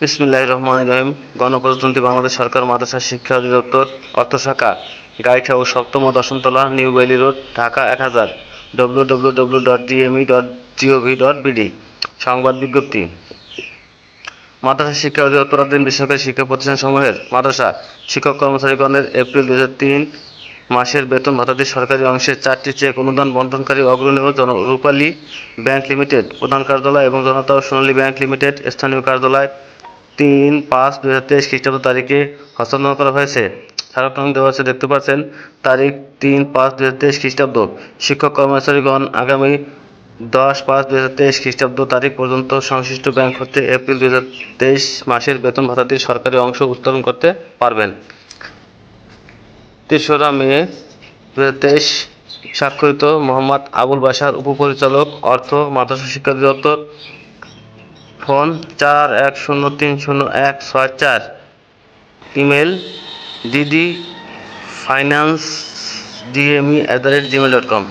বিসমুল্লাহ রহমান রহিম। গণপ্রজাতন্ত্রী বাংলাদেশ সরকার মাদ্রাসা শিক্ষা অধিদপ্তর, অর্থ শাখা, গাইঠা ও সপ্তম দশমতলা, নিউ বেলি রোড, ঢাকা এক হাজার। W W W dot DME dot G O V dot BD সংবাদ বিজ্ঞপ্তি। মাদ্রাসা শিক্ষা অধিদপ্তর অধিদপ্তরাধীন বেসরকারি শিক্ষা প্রতিষ্ঠান সমূহের মাদ্রাসা শিক্ষক কর্মচারীগণের এপ্রিল দু তিন মাসের বেতন ভাতাদি সরকারি অংশের চারটি চেক অনুদান বন্টনকারী অগ্রণী ও জন রূপালী ব্যাংক লিমিটেড প্রধান কার্যালয় এবং জনতা ও সোনালী ব্যাংক লিমিটেড স্থানীয় কার্যালয় তিন পাঁচ দুই হাজার তেইশ খ্রিস্টাব্দ তারিখে হস্তান্তর করা হয়েছে। স্মারক দেওয়া দেখতে পাচ্ছেন, তারিখ তিন পাঁচ দুই হাজার তেইশ খ্রিস্টাব্দ। শিক্ষক কর্মচারীগণ আগামী দশ পাঁচ দুই হাজার তেইশ খ্রিস্টাব্দ তারিখ পর্যন্ত সংশ্লিষ্ট ব্যাংক হতে এপ্রিল দুই হাজার তেইশ মাসের বেতন ভাতাটির সরকারি অংশ উত্তোলন করতে পারবেন। তেসরা মে দু হাজার তেইশ স্বাক্ষরিত মোহাম্মদ আবুল বাসার উপপরিচালক অর্থ মাদ্রাসা শিক্ষা অধিদপ্তর ফোন চার এক শূন্য তিন শূন্য এক ছয় চার। Email DD finance DME at the rate Gmail dot com